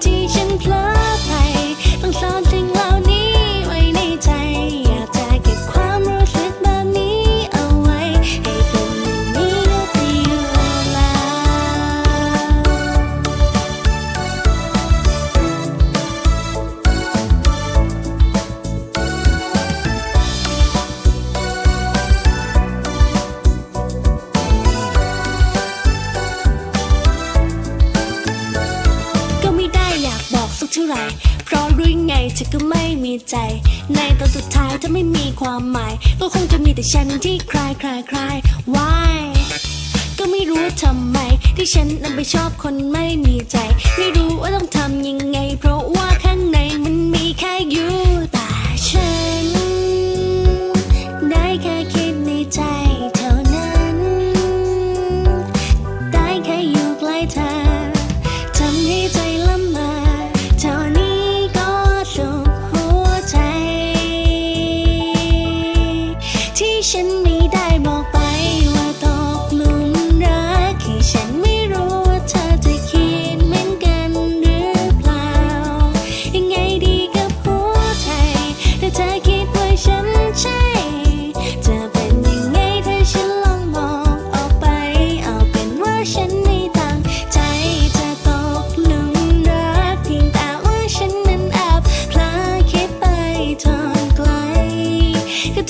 Chỉ ไหร่เพราะรู้ยังไงเธอก็ไม่มีใจ ในตอนสุดท้ายถ้าไม่มีความหมาย ก็คงจะมีแต่ฉันที่คลายคลายคลาย why ก็ไม่รู้ทำไม ที่ฉันนั้นไปชอบคนไม่มีใจ ไม่รู้ว่าต้องทำยังไง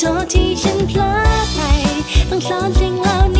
โทษที่ฉันพลาดไปต้องสอนสิ่งเหล่านี้